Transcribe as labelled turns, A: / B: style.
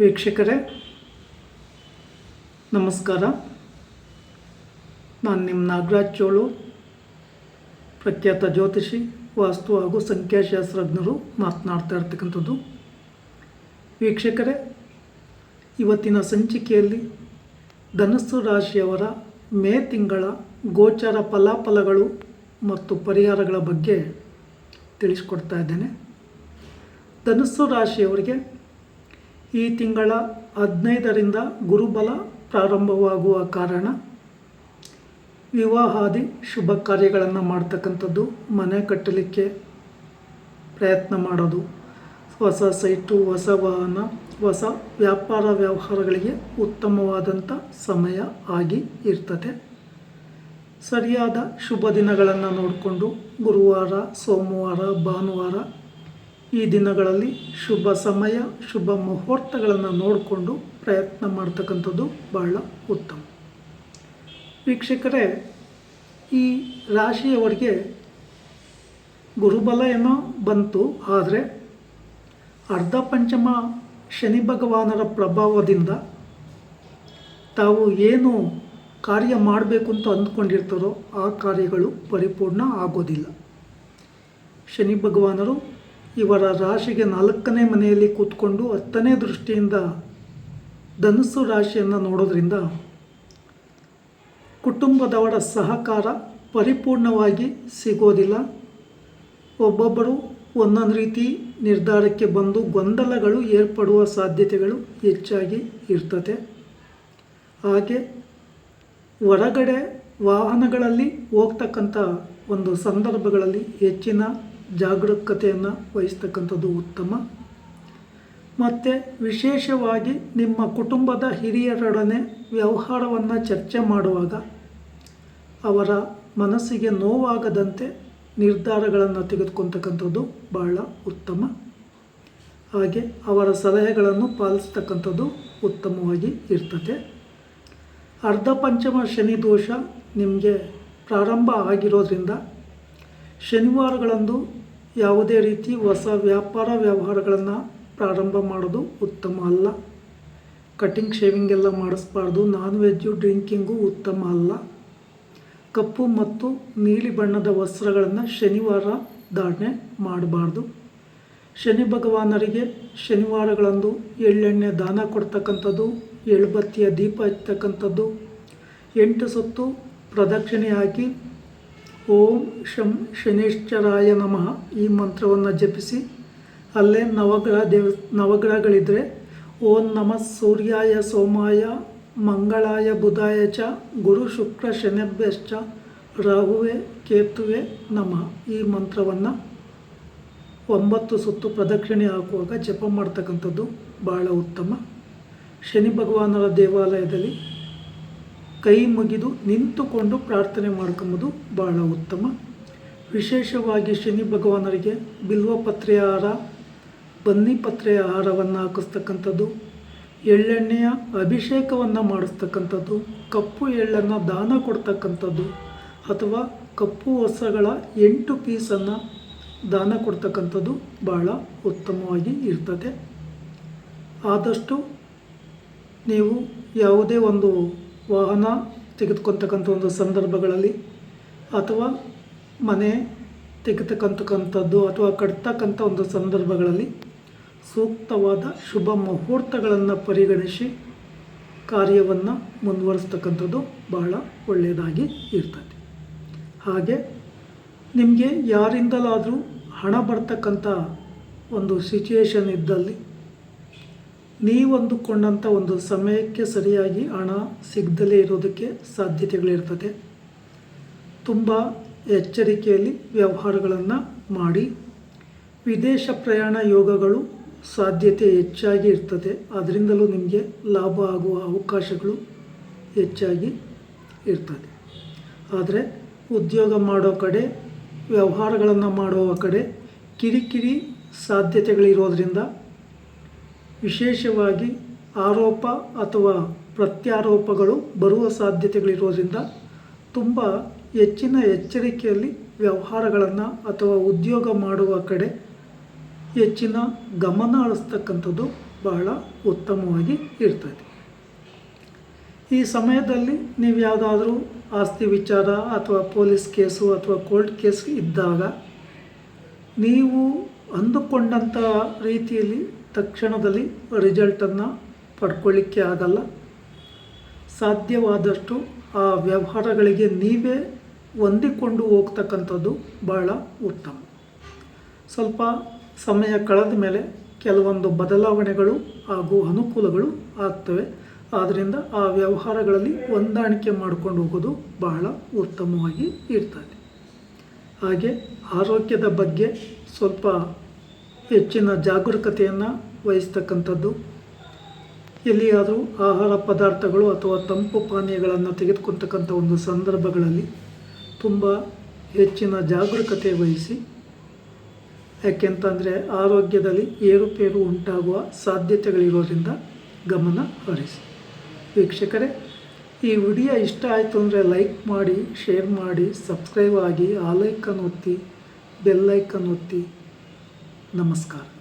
A: ವೀಕ್ಷಕರೇ, ನಮಸ್ಕಾರ. ನಾನು ನಿಮ್ಮ ನಾಗರಾಜ್ ಚೋಳು, ಪ್ರಖ್ಯಾತ ಜ್ಯೋತಿಷಿ, ವಾಸ್ತು ಹಾಗೂ ಸಂಖ್ಯಾಶಾಸ್ತ್ರಜ್ಞರು ಮಾತನಾಡ್ತಾ ಇರ್ತಕ್ಕಂಥದ್ದು. ವೀಕ್ಷಕರೇ, ಇವತ್ತಿನ ಸಂಚಿಕೆಯಲ್ಲಿ ಧನಸ್ಸು ರಾಶಿಯವರ ಮೇ ತಿಂಗಳ ಗೋಚರ ಫಲಾಫಲಗಳು ಮತ್ತು ಪರಿಹಾರಗಳ ಬಗ್ಗೆ ತಿಳಿಸ್ಕೊಡ್ತಾ ಇದ್ದೇನೆ. ಧನಸ್ಸು ರಾಶಿಯವರಿಗೆ ಈ ತಿಂಗಳ ಹದಿನೈದರಿಂದ ಗುರುಬಲ ಪ್ರಾರಂಭವಾಗುವ ಕಾರಣ ವಿವಾಹಾದಿ ಶುಭ ಕಾರ್ಯಗಳನ್ನು ಮಾಡ್ತಕ್ಕಂಥದ್ದು ಮನೆ ಕಟ್ಟಲಿಕ್ಕೆ ಪ್ರಯತ್ನ ಮಾಡೋದು. ಹೊಸ ಸೈಟು, ಹೊಸ ವಾಹನ, ಹೊಸ ವ್ಯಾಪಾರ ವ್ಯವಹಾರಗಳಿಗೆ ಉತ್ತಮವಾದಂಥ ಸಮಯ ಆಗಿ ಇರ್ತದೆ. ಸರಿಯಾದ ಶುಭ ದಿನಗಳನ್ನು ನೋಡಿಕೊಂಡು ಗುರುವಾರ, ಸೋಮವಾರ, ಭಾನುವಾರ ಈ ದಿನಗಳಲ್ಲಿ ಶುಭ ಸಮಯ, ಶುಭ ಮುಹೂರ್ತಗಳನ್ನು ನೋಡಿಕೊಂಡು ಪ್ರಯತ್ನ ಮಾಡ್ತಕ್ಕಂಥದ್ದು ಬಹಳ ಉತ್ತಮ. ವೀಕ್ಷಕರೇ, ಈ ರಾಶಿಯವರಿಗೆ ಗುರುಬಲ ಏನೋ ಬಂತು, ಆದರೆ ಅರ್ಧ ಪಂಚಮ ಶನಿ ಭಗವಾನರ ಪ್ರಭಾವದಿಂದ ತಾವು ಏನು ಕಾರ್ಯ ಮಾಡಬೇಕು ಅಂತ ಅಂದ್ಕೊಂಡಿರ್ತಾರೋ ಆ ಕಾರ್ಯಗಳು ಪರಿಪೂರ್ಣ ಆಗೋದಿಲ್ಲ. ಶನಿ ಭಗವಾನರು ಇವರ ರಾಶಿಗೆ ನಾಲ್ಕನೇ ಮನೆಯಲ್ಲಿ ಕೂತ್ಕೊಂಡು ಹತ್ತನೇ ದೃಷ್ಟಿಯಿಂದ ಧನುಸ್ಸು ರಾಶಿಯನ್ನು ನೋಡೋದ್ರಿಂದ ಕುಟುಂಬದವರ ಸಹಕಾರ ಪರಿಪೂರ್ಣವಾಗಿ ಸಿಗೋದಿಲ್ಲ. ಒಬ್ಬೊಬ್ಬರು ಒಂದೊಂದು ರೀತಿ ನಿರ್ಧಾರಕ್ಕೆ ಬಂದು ಗೊಂದಲಗಳು ಏರ್ಪಡುವ ಸಾಧ್ಯತೆಗಳು ಹೆಚ್ಚಾಗಿ ಇರ್ತದೆ. ಹಾಗೆ ಹೊರಗಡೆ ವಾಹನಗಳಲ್ಲಿ ಹೋಗ್ತಕ್ಕಂಥ ಒಂದು ಸಂದರ್ಭಗಳಲ್ಲಿ ಹೆಚ್ಚಿನ ಜಾಗರೂಕತೆಯನ್ನು ವಹಿಸ್ತಕ್ಕಂಥದ್ದು ಉತ್ತಮ. ಮತ್ತು ವಿಶೇಷವಾಗಿ ನಿಮ್ಮ ಕುಟುಂಬದ ಹಿರಿಯರೊಡನೆ ವ್ಯವಹಾರವನ್ನು ಚರ್ಚೆ ಮಾಡುವಾಗ ಅವರ ಮನಸ್ಸಿಗೆ ನೋವಾಗದಂತೆ ನಿರ್ಧಾರಗಳನ್ನು ತೆಗೆದುಕೊಳ್ತಕ್ಕಂಥದ್ದು ಬಹಳ ಉತ್ತಮ. ಹಾಗೆ ಅವರ ಸಲಹೆಗಳನ್ನು ಪಾಲಿಸ್ತಕ್ಕಂಥದ್ದು ಉತ್ತಮವಾಗಿ ಇರ್ತದೆ. ಅರ್ಧ ಪಂಚಮ ಶನಿ ದೋಷ ನಿಮಗೆ ಪ್ರಾರಂಭ ಆಗಿರೋದ್ರಿಂದ ಶನಿವಾರಗಳಂದು ಯಾವುದೇ ರೀತಿ ಹೊಸ ವ್ಯಾಪಾರ ವ್ಯವಹಾರಗಳನ್ನು ಪ್ರಾರಂಭ ಮಾಡೋದು ಉತ್ತಮ ಅಲ್ಲ. ಕಟಿಂಗ್, ಶೇವಿಂಗ್ ಎಲ್ಲ ಮಾಡಿಸ್ಬಾರ್ದು. ನಾನ್ ವೆಜ್ಜು ಡ್ರಿಂಕಿಂಗು ಉತ್ತಮ ಅಲ್ಲ. ಕಪ್ಪು ಮತ್ತು ನೀಲಿ ಬಣ್ಣದ ವಸ್ತ್ರಗಳನ್ನು ಶನಿವಾರ ಧಾರಣೆ ಮಾಡಬಾರ್ದು. ಶನಿ ಭಗವಾನರಿಗೆ ಶನಿವಾರಗಳಂದು ಎಳ್ಳೆಣ್ಣೆ ದಾನ ಕೊಡ್ತಕ್ಕಂಥದ್ದು, ಎಳ್ಬತ್ತಿಯ ದೀಪ ಹಚ್ತಕ್ಕಂಥದ್ದು ಎಂಟು ಸುತ್ತು ಪ್ರದಕ್ಷಿಣೆ ಹಾಕಿ ಓಂ ಶಂ ಶನೇಶ್ವರಾಯ ನಮಃ ಈ ಮಂತ್ರವನ್ನು ಜಪಿಸಿ. ಅಲ್ಲೇ ನವಗ್ರಹ ದೇವ ನವಗ್ರಹಗಳಿದ್ದರೆ ಓಂ ನಮಃ ಸೂರ್ಯಾಯ ಸೋಮಾಯ, ಮಂಗಳಾಯ ಬುಧಾಯ ಚ, ಗುರು ಶುಕ್ರ ಶನಿಭ್ಯಶ್ಚ, ರಾಹುವೆ ಕೇತುವೆ ನಮಃ ಈ ಮಂತ್ರವನ್ನು ಒಂಬತ್ತು ಸುತ್ತು ಪ್ರದಕ್ಷಿಣೆ ಹಾಕುವಾಗ ಜಪ ಮಾಡ್ತಕ್ಕಂಥದ್ದು ಭಾಳ ಉತ್ತಮ. ಶನಿ ಭಗವಾನರ ದೇವಾಲಯದಲ್ಲಿ ಕೈ ಮುಗಿದು ನಿಂತುಕೊಂಡು ಪ್ರಾರ್ಥನೆ ಮಾಡ್ಕೊಂಬುದು ಬಹಳ ಉತ್ತಮ. ವಿಶೇಷವಾಗಿ ಶನಿ ಭಗವಾನರಿಗೆ ಬಿಲ್ವಪತ್ರೆಯ ಹಾರ ಬನ್ನಿಪತ್ರೆಯ ಹಾರವನ್ನು ಹಾಕಿಸ್ತಕ್ಕಂಥದ್ದು, ಎಳ್ಳೆಣ್ಣೆಯ ಅಭಿಷೇಕವನ್ನು ಮಾಡಿಸ್ತಕ್ಕಂಥದ್ದು, ಕಪ್ಪು ಎಳ್ಳನ್ನು ದಾನ ಕೊಡ್ತಕ್ಕಂಥದ್ದು ಅಥವಾ ಕಪ್ಪು ಹೊಸಗಳ ಎಂಟು ಪೀಸನ್ನು ದಾನ ಕೊಡ್ತಕ್ಕಂಥದ್ದು ಭಾಳ ಉತ್ತಮವಾಗಿ ಇರ್ತದೆ. ಆದಷ್ಟು ನೀವು ಯಾವುದೇ ಒಂದು ವಾಹನ ತೆಗೆದುಕೊತಕ್ಕಂಥ ಒಂದು ಸಂದರ್ಭಗಳಲ್ಲಿ ಅಥವಾ ಮನೆ ತೆಗೆತಕ್ಕಂಥಕ್ಕಂಥದ್ದು ಅಥವಾ ಕಟ್ತಕ್ಕಂಥ ಒಂದು ಸಂದರ್ಭಗಳಲ್ಲಿ ಸೂಕ್ತವಾದ ಶುಭ ಮುಹೂರ್ತಗಳನ್ನು ಪರಿಗಣಿಸಿ ಕಾರ್ಯವನ್ನು ಮುಂದುವರಿಸ್ತಕ್ಕಂಥದ್ದು ಬಹಳ ಒಳ್ಳೆಯದಾಗಿ ಇರ್ತದೆ. ಹಾಗೆ ನಿಮಗೆ ಯಾರಿಂದಲಾದರೂ ಹಣ ಬರ್ತಕ್ಕಂಥ ಒಂದು ಸಿಚುಯೇಷನ್ ಇದ್ದಲ್ಲಿ ನೀವಂದುಕೊಂಡಂಥ ಒಂದು ಸಮಯಕ್ಕೆ ಸರಿಯಾಗಿ ಹಣ ಸಿಗದಲೇ ಇರೋದಕ್ಕೆ ಸಾಧ್ಯತೆಗಳಿರ್ತದೆ. ತುಂಬ ಎಚ್ಚರಿಕೆಯಲ್ಲಿ ವ್ಯವಹಾರಗಳನ್ನು ಮಾಡಿ, ವಿದೇಶ ಪ್ರಯಾಣ ಯೋಗಗಳು ಸಾಧ್ಯತೆ ಹೆಚ್ಚಾಗಿ ಇರ್ತದೆ. ಅದರಿಂದಲೂ ನಿಮಗೆ ಲಾಭ ಆಗುವ ಅವಕಾಶಗಳು ಹೆಚ್ಚಾಗಿ ಇರ್ತದೆ. ಆದರೆ ಉದ್ಯೋಗ ಮಾಡೋ ಕಡೆ, ವ್ಯವಹಾರಗಳನ್ನು ಮಾಡುವ ಕಡೆ ಕಿರಿಕಿರಿ ಸಾಧ್ಯತೆಗಳಿರೋದ್ರಿಂದ ವಿಶೇಷವಾಗಿ ಆರೋಪ ಅಥವಾ ಪ್ರತ್ಯಾರೋಪಗಳು ಬರುವ ಸಾಧ್ಯತೆಗಳಿರೋದ್ರಿಂದ ತುಂಬ ಹೆಚ್ಚಿನ ಎಚ್ಚರಿಕೆಯಲ್ಲಿ ವ್ಯವಹಾರಗಳನ್ನು ಅಥವಾ ಉದ್ಯೋಗ ಮಾಡುವ ಕಡೆ ಹೆಚ್ಚಿನ ಗಮನ ಹರಿಸ್ತಕ್ಕಂಥದ್ದು ಬಹಳ ಉತ್ತಮವಾಗಿ ಇರ್ತದೆ. ಈ ಸಮಯದಲ್ಲಿ ನೀವು ಯಾವುದಾದ್ರೂ ಆಸ್ತಿ ವಿಚಾರ ಅಥವಾ ಪೊಲೀಸ್ ಕೇಸು ಅಥವಾ ಕೋರ್ಟ್ ಕೇಸ್ ಇದ್ದಾಗ ನೀವು ಅಂದುಕೊಂಡಂಥ ರೀತಿಯಲ್ಲಿ ತಕ್ಷಣದಲ್ಲಿ ರಿಸಲ್ಟನ್ನು ಪಡ್ಕೊಳ್ಳಿಕ್ಕೆ ಆಗಲ್ಲ. ಸಾಧ್ಯವಾದಷ್ಟು ಆ ವ್ಯವಹಾರಗಳಿಗೆ ನೀವೇ ಹೊಂದಿಕೊಂಡು ಹೋಗ್ತಕ್ಕಂಥದ್ದು ಬಹಳ ಉತ್ತಮ. ಸ್ವಲ್ಪ ಸಮಯ ಕಳೆದ ಮೇಲೆ ಕೆಲವೊಂದು ಬದಲಾವಣೆಗಳು ಹಾಗೂ ಅನುಕೂಲಗಳು ಆಗ್ತವೆ. ಆದ್ದರಿಂದ ಆ ವ್ಯವಹಾರಗಳಲ್ಲಿ ಹೊಂದಾಣಿಕೆ ಮಾಡಿಕೊಂಡು ಹೋಗೋದು ಬಹಳ ಉತ್ತಮವಾಗಿ ಇರ್ತದೆ. ಹಾಗೆ ಆರೋಗ್ಯದ ಬಗ್ಗೆ ಸ್ವಲ್ಪ ಹೆಚ್ಚಿನ ಜಾಗರೂಕತೆಯನ್ನು ವಹಿಸ್ತಕ್ಕಂಥದ್ದು. ಎಲ್ಲಿಯಾದರೂ ಆಹಾರ ಪದಾರ್ಥಗಳು ಅಥವಾ ತಂಪು ಪಾನೀಯಗಳನ್ನು ತೆಗೆದುಕೊಳ್ತಕ್ಕಂಥ ಒಂದು ಸಂದರ್ಭಗಳಲ್ಲಿ ತುಂಬ ಹೆಚ್ಚಿನ ಜಾಗರೂಕತೆ ವಹಿಸಿ ಯಾಕೆಂತಂದರೆ ಆರೋಗ್ಯದಲ್ಲಿ ಏರುಪೇರು ಉಂಟಾಗುವ ಸಾಧ್ಯತೆಗಳಿರೋದ್ರಿಂದ ಗಮನ ಹರಿಸಿ. ವೀಕ್ಷಕರೇ, ಈ ವಿಡಿಯೋ ಇಷ್ಟ ಆಯಿತು ಅಂದರೆ ಲೈಕ್ ಮಾಡಿ, ಶೇರ್ ಮಾಡಿ, ಸಬ್ಸ್ಕ್ರೈಬ್ ಆಗಿ, ಆ ಲೈಕನ್ನು ಒತ್ತಿ ಬೆಲ್ಲೈಕನ್ ಒತ್ತಿ. ನಮಸ್ಕಾರ